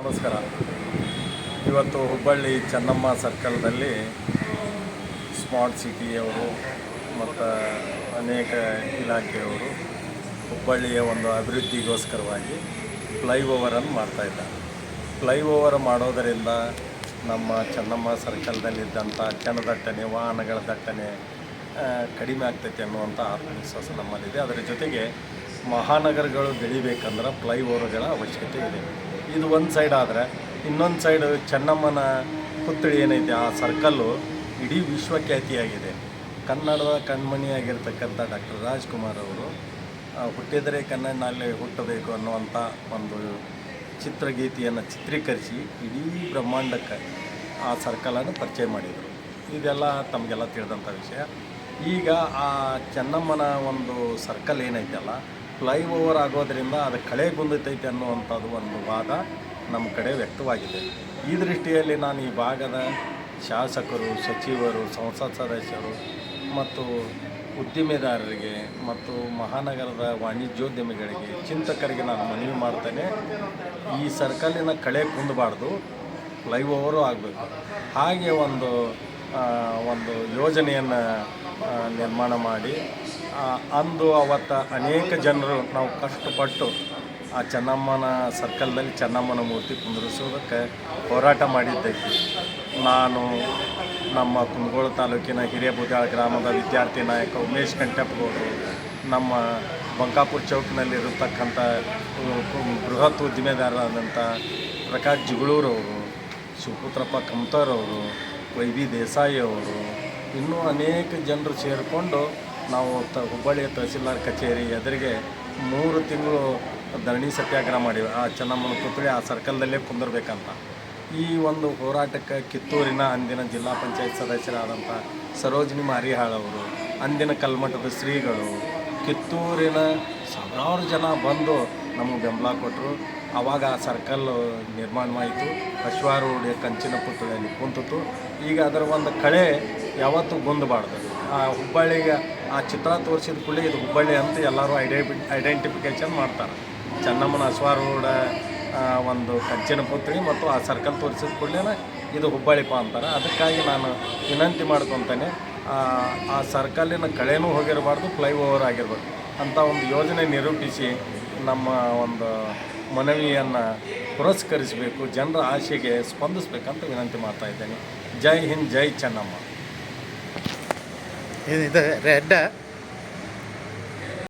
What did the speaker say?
ನಮಸ್ಕಾರ. ಇವತ್ತು ಹುಬ್ಬಳ್ಳಿ ಚೆನ್ನಮ್ಮ ಸರ್ಕಲ್ನಲ್ಲಿ ಸ್ಮಾರ್ಟ್ ಸಿಟಿಯವರು ಮತ್ತು ಅನೇಕ ಇಲಾಖೆಯವರು ಹುಬ್ಬಳ್ಳಿಯ ಒಂದು ಅಭಿವೃದ್ಧಿಗೋಸ್ಕರವಾಗಿ ಫ್ಲೈಓವರನ್ನು ಮಾಡ್ತಾಯಿದ್ದಾರೆ ಫ್ಲೈಓವರ್ ಮಾಡೋದರಿಂದ ನಮ್ಮ ಚೆನ್ನಮ್ಮ ಸರ್ಕಲ್ನಲ್ಲಿದ್ದಂಥ ಜನದಟ್ಟಣೆ, ವಾಹನಗಳ ದಟ್ಟಣೆ ಕಡಿಮೆ ಆಗ್ತೈತೆ ಅನ್ನುವಂಥ ಆತ್ಮವಿಶ್ವಾಸ ನಮ್ಮಲ್ಲಿದೆ. ಅದರ ಜೊತೆಗೆ ಮಹಾನಗರಗಳು ಬೆಳಿಬೇಕಂದ್ರೆ ಫ್ಲೈಓವರ್ಗಳ ಅವಶ್ಯಕತೆ ಇದೆ. ಇದು ಒಂದು ಸೈಡ್ ಆದರೆ, ಇನ್ನೊಂದು ಸೈಡ್ ಚೆನ್ನಮ್ಮನ ಪುತ್ಥಳಿ ಏನೈತೆ, ಆ ಸರ್ಕಲ್ಲು ಇಡೀ ವಿಶ್ವಖ್ಯಾತಿಯಾಗಿದೆ ಕನ್ನಡದ ಕಣ್ಮಣಿಯಾಗಿರ್ತಕ್ಕಂಥ ಡಾಕ್ಟರ್ ರಾಜ್ಕುಮಾರ್ ಅವರು ಹುಟ್ಟಿದರೆ ಕನ್ನಡಿನಲ್ಲಿ ಹುಟ್ಟಬೇಕು ಅನ್ನುವಂಥ ಒಂದು ಚಿತ್ರಗೀತೆಯನ್ನು ಚಿತ್ರೀಕರಿಸಿ ಇಡೀ ಬ್ರಹ್ಮಾಂಡಕ್ಕೆ ಆ ಸರ್ಕಲನ್ನು ಪರಿಚಯ ಮಾಡಿದರು. ಇದೆಲ್ಲ ತಮಗೆಲ್ಲ ತಿಳಿದಂಥ ವಿಷಯ. ಈಗ ಆ ಚೆನ್ನಮ್ಮನ ಒಂದು ಸರ್ಕಲ್ ಏನೈತಲ್ಲ ಫ್ಲೈಓವರ್ ಆಗೋದರಿಂದ ಅದು ಕಳೆ ಕಳೆಗುಂದತೈತೆ ಅನ್ನುವಂಥದ್ದು ಒಂದು ವಾದ ನಮ್ಮ ಕಡೆ ವ್ಯಕ್ತವಾಗಿದೆ. ಈ ದೃಷ್ಟಿಯಲ್ಲಿ ನಾನು ಈ ಭಾಗದ ಶಾಸಕರು, ಸಚಿವರು, ಸಂಸತ್ ಸದಸ್ಯರು ಮತ್ತು ಉದ್ದಿಮೆದಾರರಿಗೆ ಮತ್ತು ಮಹಾನಗರದ ವಾಣಿಜ್ಯೋದ್ಯಮಿಗಳಿಗೆ, ಚಿಂತಕರಿಗೆ ನಾನು ಮನವಿ ಮಾಡ್ತೇನೆ. ಈ ಸರ್ಕಲಿನ ಕಳೆ ಕುಂದಬಾರ್ದು, ಫ್ಲೈಓವರು ಆಗಬೇಕು. ಹಾಗೆ ಒಂದು ಒಂದು ಯೋಜನೆಯನ್ನು ನಿರ್ಮಾಣ ಮಾಡಿ ಅಂದು ಅವತ್ತು ಅನೇಕ ಜನರು ನಾವು ಕಷ್ಟಪಟ್ಟು ಆ ಚೆನ್ನಮ್ಮನ ಸರ್ಕಲ್ನಲ್ಲಿ ಚೆನ್ನಮ್ಮನ ಮೂರ್ತಿ ಕುಂದಿರಿಸೋದಕ್ಕೆ ಹೋರಾಟ ಮಾಡಿದ್ದೈತಿ ನಾನು ನಮ್ಮ ಕುಂದಗೋಳ ತಾಲೂಕಿನ ಹಿರೇಬುದಾಳ ಗ್ರಾಮದ ವಿದ್ಯಾರ್ಥಿ ನಾಯಕ ಉಮೇಶ್ ಕಂಟಪ್ಪಗೌಡರು ನಮ್ಮ ಬಂಕಾಪುರ ಚೌಕ್ನಲ್ಲಿರತಕ್ಕಂಥ ಬೃಹತ್ ಉದ್ದಿಮೆದಾರರಾದಂಥ ಪ್ರಕಾಶ್ ಜಿಗಳೂರವರು, ಶಿವಪುತ್ರಪ್ಪ ಕಮ್ತಾರವರು ವೈ ವಿ ದೇಸಾಯಿ ಅವರು ಇನ್ನೂ ಅನೇಕ ಜನರು ಸೇರಿಕೊಂಡು ನಾವು ತ ಹುಬ್ಬಳ್ಳಿಯ ತಹಸೀಲ್ದಾರ್ ಕಚೇರಿ ಎದುರಿಗೆ ಮೂರು ತಿಂಗಳು ಧರಣಿ ಸತ್ಯಾಗ್ರಹ ಮಾಡಿವೆ. ಆ ಚೆನ್ನಮ್ಮನ ಪುತ್ರಿ ಆ ಸರ್ಕಲ್ದಲ್ಲೇ ಕುಂದಿರ್ಬೇಕಂತ. ಈ ಒಂದು ಹೋರಾಟಕ್ಕೆ ಕಿತ್ತೂರಿನ ಅಂದಿನ ಜಿಲ್ಲಾ ಪಂಚಾಯತ್ ಸದಸ್ಯರಾದಂಥ ಸರೋಜಿನಿ ಮಾರಿಹಾಳ್ ಅವರು, ಅಂದಿನ ಕಲ್ಮಠದ ಶ್ರೀಗಳು, ಕಿತ್ತೂರಿನ ಸಾವಿರಾರು ಜನ ಬಂದು ನಮಗೆ ಬೆಂಬಲ ಕೊಟ್ಟರು ಆವಾಗ ಆ ಸರ್ಕಲ್ ನಿರ್ಮಾಣವಾಯಿತು. ಅಶ್ವಾರೂಢ ಕಂಚಿನ ಪುತ್ಥಳಿಯಲ್ಲಿ ಕುಂತಿತು. ಈಗ ಅದರ ಒಂದು ಕಳೆ ಯಾವತ್ತೂ ಗುಂದಬಾರ್ದು. ಆ ಹುಬ್ಬಳ್ಳಿಗೆ ಆ ಚಿತ್ರ ತೋರಿಸಿದ ಕೂಡಲೇ ಇದು ಹುಬ್ಬಳ್ಳಿ ಅಂತ ಎಲ್ಲರೂ ಐಡೆಂಟಿ ಐಡೆಂಟಿಫಿಕೇಷನ್ ಮಾಡ್ತಾರೆ. ಚೆನ್ನಮ್ಮನ ಅಶ್ವಾರೂಢ ಒಂದು ಕಂಚಿನ ಪುತ್ತಳಿ ಮತ್ತು ಆ ಸರ್ಕಲ್ ತೋರಿಸಿದ ಕೂಡಲೇ ಇದು ಹುಬ್ಬಳ್ಳಿಪ ಅಂತಾರೆ. ಅದಕ್ಕಾಗಿ ನಾನು ವಿನಂತಿ ಮಾಡ್ಕೊತಾನೆ ಆ, ಆ ಸರ್ಕಲ್ಲಿನ ಕಳೆನೂ ಹೋಗಿರಬಾರ್ದು ಫ್ಲೈಓವರ್ ಆಗಿರ್ಬೇಕು. ಅಂತ ಒಂದು ಯೋಜನೆ ನಿರೂಪಿಸಿ ನಮ್ಮ ಒಂದು ಮನವಿಯನ್ನು ಪುರಸ್ಕರಿಸಬೇಕು ಜನರ ಆಶೆಗೆ ಸ್ಪಂದಿಸಬೇಕಂತ ವಿನಂತಿ ಮಾಡ್ತಾ ಇದ್ದೇನೆ. ಜೈ ಹಿಂದ್ ಜೈ ಚೆನ್ನಮ್ಮ. ಇದು ರೆಡ್